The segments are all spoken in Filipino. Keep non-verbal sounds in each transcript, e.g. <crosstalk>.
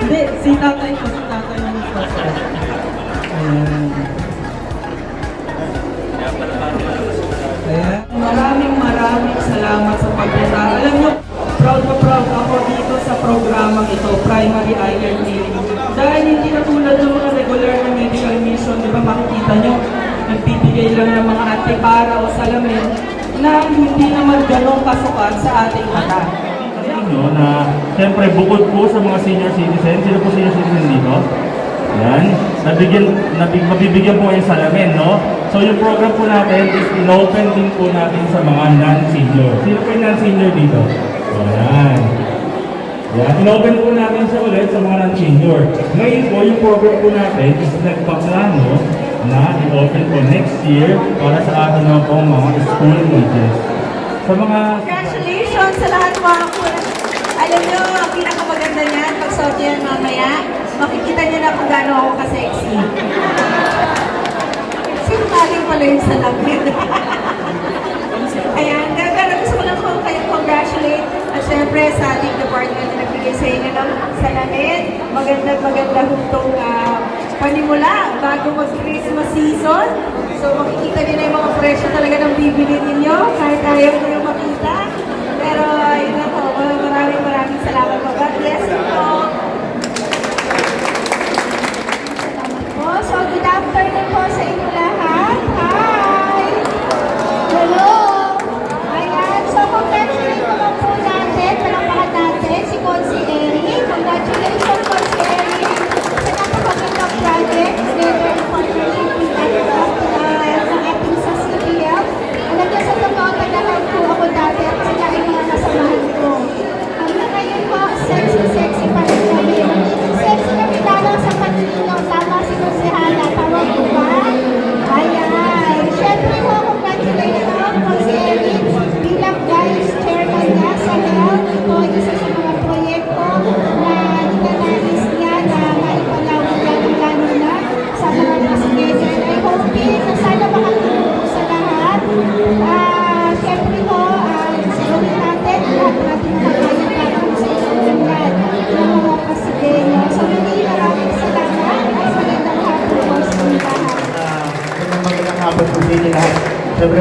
Hindi, si tatay ko, si tatay yung nagpapalala. Ayan. Maraming maraming salamat sa pagpunta. Alam nyo, proud na proud ako dito sa programang ito, Primary Care Clinic. Dahil hindi katulad ng mga regular na medical mission, di ba makikita nyo, nagbibigay lang ng mga antipara o salamin na hindi naman ganong kasukat sa ating mata. No, na siyempre bukod po sa mga senior citizen, sino po senior citizen dito? Yan. Nabigyan, nabig, mabibigyan po kayo salamin, no? So yung program po natin is in-open din po natin sa mga non-senior. Sino po yung non-senior dito? Yan. Yan. In-open po natin siya ulit sa mga non-senior. Ngayon po, yung program po natin is nagpaplano na i-open po next year para sa ating mga pong mga school ages. Sa mga Congratulations sa lahat mga kulang. Alam nyo, ang pinakamaganda niyan, pag suot yan mamaya, makikita niyo na kung gaano ako ka-sexy. Sinungaling pala yung salamin. Ayan, pero gusto ko lang po kayong congratulate at syempre sa ating department na nagbigay sa inyo ng salamin. Maganda maganda hutong uh, panimula bago mag-Christmas season. So makikita niyo na yung mga presyo talaga ng bibili ninyo kahit ayaw niyo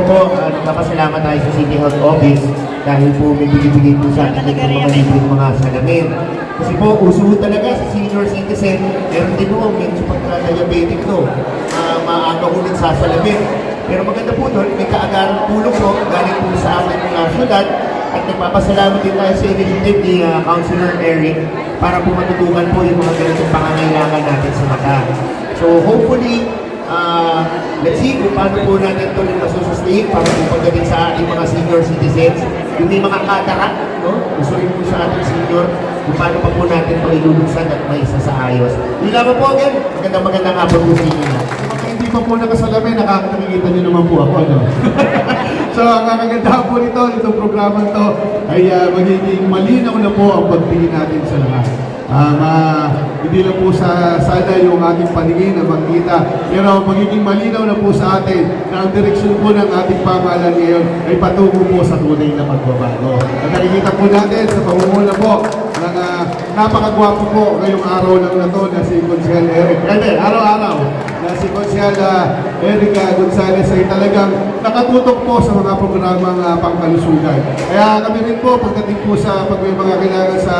po, uh, nagpapasalamat tayo sa City Health Office dahil po may bibigay po sa atin ng mga libreng mga salamin. Kasi po, uso talaga sa senior citizen, meron din po, medyo pagka-diabetic to, uh, maaga din sa salamin. Pero maganda po doon, may kaagarang tulong po galing po sa ating mga syudad at nagpapasalamat din tayo sa initiative ni uh, Councilor Eric para po matutukan po yung mga ganitong pangangailangan natin sa mata. So hopefully, Ah, let's see kung paano po natin ito rin masusustain para po pagdating sa ating mga senior citizens. Yung may mga katarak, no? Gusto rin po sa ating senior kung paano pa po natin ito ilulusan at may isa sa ayos. Yun lamang po again. Magandang magandang hapon po sa inyo. Mga hindi pa po nakasalamin, nakakakita niyo naman po ako. No? <laughs> so, ang kagandahan po nito, itong programa to, ay ah, magiging malinaw na po ang pagtingin natin sa lahat. Um, ah, hindi lang po sa sana yung ating paningin na makita, pero magiging malinaw na po sa atin na ang direksyon po ng ating pamahalaan ngayon ay patungo po sa tunay na pagbabago. At nakikita po natin sa pamumula po ng uh, napakagwapo po ngayong araw lang na to na si Consiel Eric. Hindi, araw-araw na si Consiel uh, Erica Gonzalez ay talagang nakatutok po sa mga programang uh, pangkalusugan. Kaya kami rin po, pagdating po sa pag may mga kailangan sa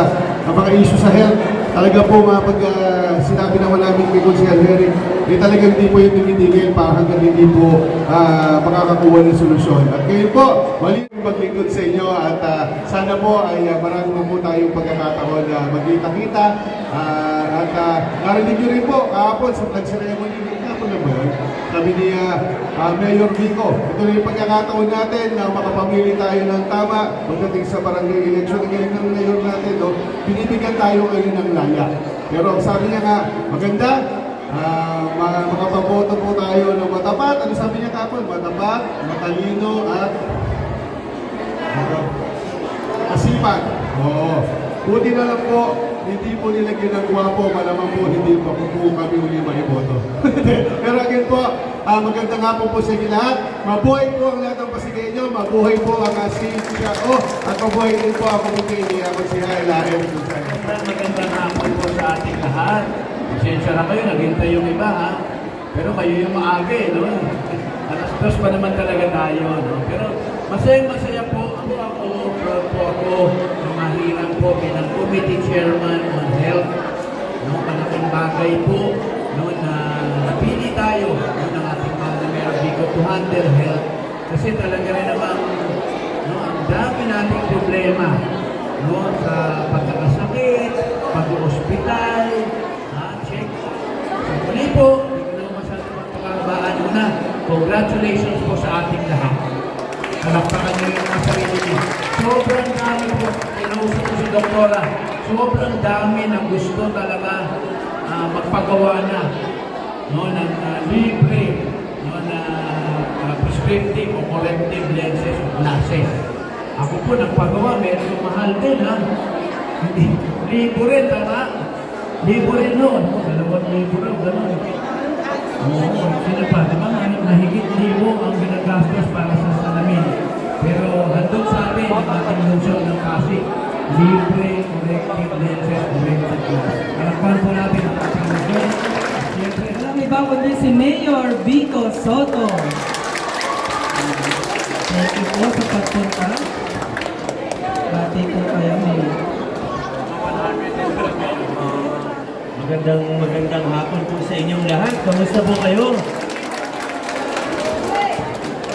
uh, mga issue sa health, talaga po mga pag uh, sinabi naman namin kay Consiel Eric, eh talagang hindi po yung tumitigil para hanggang hindi po uh, makakakuha ng solusyon. At ngayon po, mali maglingkod sa inyo at uh, sana po ay uh, marami po tayong pagkakataon na magkita-kita Ah, at uh, narinig nyo rin po kahapon sa flag ceremony Sabi ni uh, uh, Mayor Vico, ito na yung pagkakataon natin na makapamili tayo ng tama pagdating sa barangay election. Ang galing ng mayor natin, no? binibigyan tayo ngayon ng laya. Pero ang sabi niya nga, maganda, uh, makapaboto po tayo ng matapat. Ano sabi niya kapon? Matapat, matalino at ano? Masipag. Oo. Buti na lang po, hindi po nilagyan ng gwapo, malamang po hindi po, po kami uli maiboto. <laughs> Pero again po, ah, magandang hapon po sa inyo lahat. Mabuhay po ang lahat ng Pasigueño, mabuhay po ang uh, CCO, at mabuhay din po ako po kay ako si Haila M. magandang hapon po sa ating lahat. Pasensya na kayo, naghintay yung iba ha. Pero kayo yung maaga eh, no? <laughs> Alas dos pa naman talaga tayo, no? Pero masaya masaya po ako ako, po ako, po bilang committee chairman on health. No, malaking bagay po no, na napili tayo no, ng ating mahal na to handle health. Kasi talaga rin namang no, ang dami nating problema no, sa pagkakasakit, pag-hospital, ha, check. So, muli po, hindi ko naman masyadong magpakabaan una. Congratulations po sa ating lahat. Palakpakan niyo yung mga sarili niyo. Sobrang dami po, kinausap ko si Doktora, sobrang dami ng gusto talaga ah, magpagawa na no, ng ah, libre no, na ah, prescriptive o corrective lenses o glasses. Ako po nagpagawa, medyo mahal din ha. Hindi, libo rin, tama? Libo rin noon. no? Dalawang libo rin, gano'n. Oo, sino pa? Di ba nga, mahigit libo ang ginagastos para sa. Handog sa atin ang ating lungsod ng Pasig. Libre, corrective lenses, corrective glass. Kalakpan po natin ang ating lungsod. Siyempre, Walang iba kundi si Mayor Vico Soto. Thank you po sa pagpunta. Bati po kayo, Mayor. Magandang magandang hapon po sa inyong lahat. Kamusta po kayo?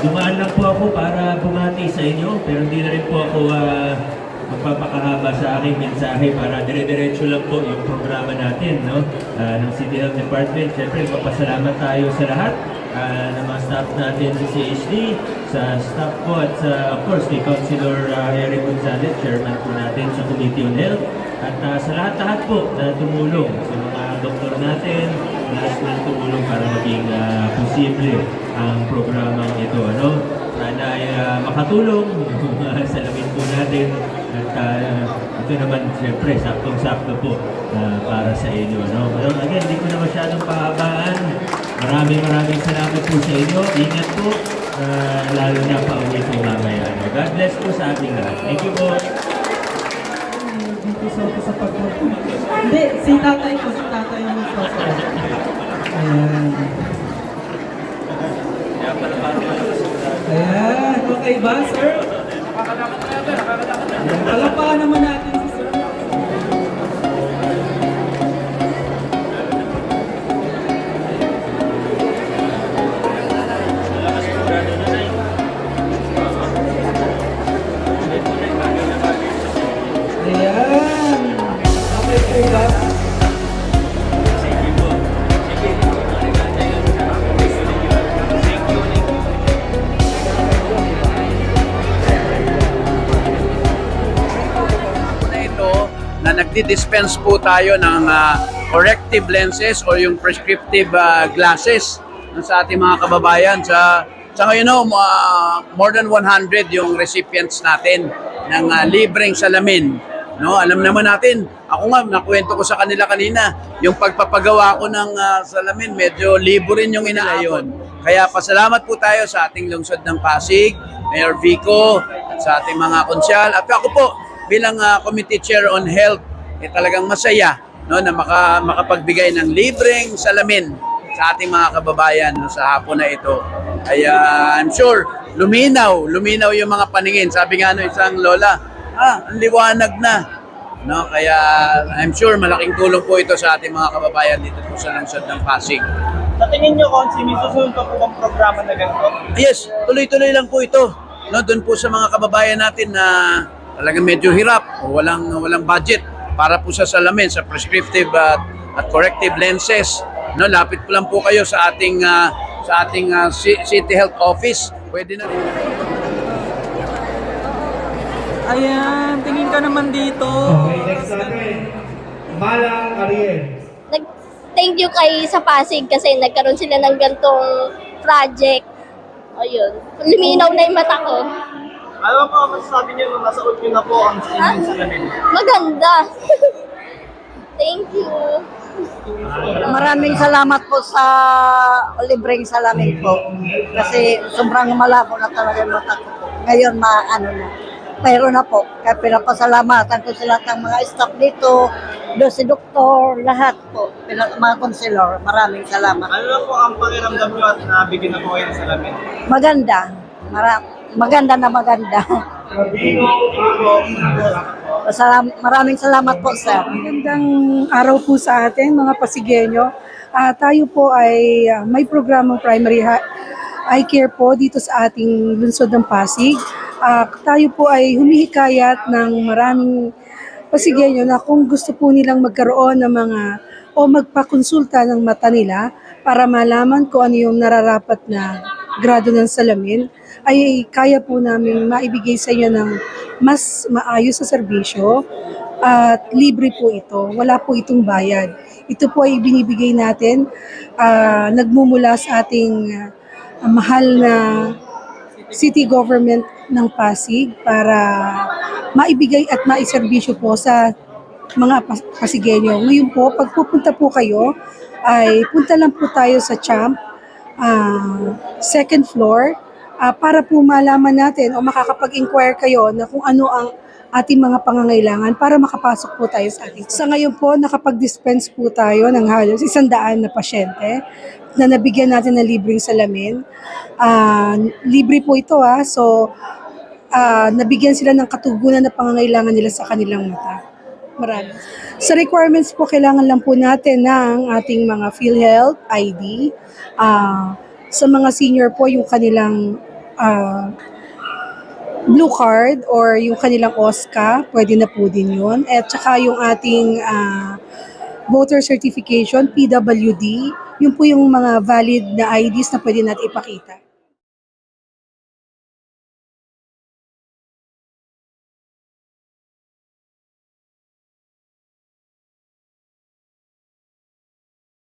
Dumaan lang po ako para bumati sa inyo, pero hindi na rin po ako ah, magpapakahaba sa aking mensahe para dire-diretso lang po yung programa natin no? Ah, ng City Health Department. Siyempre, papasalamat tayo sa lahat ah, ng mga staff natin sa CHD, sa staff po at sa, of course, kay Councilor uh, Eric Gonzalez, chairman po natin sa Committee on Health. At ah, sa lahat-lahat po na tumulong, sa mga doktor natin, lahat na tumulong para maging ah, posible ang programang ito. Ano? Sana ay ah, makatulong yung mga salamin po natin. At ah, ito naman, siyempre, saktong-sakto po ah, para sa inyo. No? Pero again, hindi ko na masyadong pahabaan. Maraming maraming salamat po sa inyo. Ingat po. ah, lalo na pa uwi po mamaya. No? God bless po sa ating lahat. Thank you po. Mayor Vico Soto sa pagpunta. Hindi, si tatay ko, si tatay mo. Ayan. Ayan, okay ba, sir? Ayan, Palakpakan naman natin si sir. Ayan. Nagdi-dispense po tayo ng ah, corrective lenses o yung prescriptive ah, glasses sa ating mga kababayan. Sa, sa ngayon, no, ah, more than 100 yung recipients natin ng ah, libreng salamin. No, alam naman natin, ako nga, nakwento ko sa kanila kanina, yung pagpapagawa ko ng ah, salamin, medyo libo rin yung inaabot. Kaya pasalamat po tayo sa ating lungsod ng Pasig, Mayor Vico, at sa ating mga konsyal. At ako po, bilang ah, committee chair on health, eh, talagang masaya no, na maka, makapagbigay ng libreng salamin sa ating mga kababayan no, sa hapon na ito. Ay ah, I'm sure luminaw, luminaw yung mga paningin. Sabi nga no isang lola, ah, ang liwanag na. No, kaya I'm sure malaking tulong po ito sa ating mga kababayan dito po sa lungsod ng Pasig. Sa tingin nyo, Konsi, may susunod po bang programa na ganito? Yes, tuloy-tuloy lang po ito. No, doon po sa mga kababayan natin na talagang medyo hirap o walang walang budget para po sa salamin, sa prescriptive at, at corrective lenses. No, lapit po lang po kayo sa ating ah, sa ating ci- City Health Office. Pwede na rin. Ayan, tingin ka naman dito. Okay, next natin. Malang Ariel. Nag thank you kay sa Pasig kasi nagkaroon sila ng gantong project. Ayun. Luminaw na yung mata ko. Ano po ang masasabi nyo nung nasa nyo na po ang inyong salamin? Maganda. <laughs> thank you. Maraming salamat po sa libreng salamin po. Kasi sobrang malabo na talaga yung mata ko po. Ngayon, maano na. Mayroon na po. Kaya pinapasalamatan ko sa lahat ng mga staff dito, do si doktor, lahat po, pina- mga konselor, maraming salamat. Ano na po ang pakiramdam nyo at nabigyan na po kayo ng salamin? Maganda, mara, maganda na maganda. Salam, maraming salamat po, sir. Magandang araw po sa atin, mga Pasigenyo. Ah, tayo po ay ah, may programang primary eye care po dito sa ating lungsod ng Pasig. Ah, tayo po ay humihikayat ng maraming Pasigenyo na kung gusto po nilang magkaroon ng mga o magpakonsulta ng mata nila para malaman kung ano yung nararapat na grado ng salamin, ay kaya po namin maibigay sa inyo ng mas maayos sa serbisyo at libre po ito. Wala po itong bayad. Ito po ay binibigay natin ah, nagmumula sa ating ah, mahal na city government ng Pasig para maibigay at maiserbisyo po sa mga pas- Pasigenyo. Ngayon po, pag pupunta po kayo, ay punta lang po tayo sa CHAMP, ah, second floor, ah, para po malaman natin o makakapag-inquire kayo na kung ano ang ating mga pangangailangan para makapasok po tayo sa ating. Sa ngayon po, nakapag-dispense po tayo ng halos isang daan na pasyente na nabigyan natin ng libreng salamin. Ah, libre po ito ah, so ah, nabigyan sila ng katugunan na pangangailangan nila sa kanilang mata. Marami. Sa requirements po, kailangan lang po natin ng ating mga PhilHealth ID. Ah, sa mga senior po, yung kanilang ah, blue card or yung kanilang OSCA, pwede na po din yun. At saka yung ating ah, voter certification, PWD, yun po yung mga valid na IDs na pwede natin ipakita.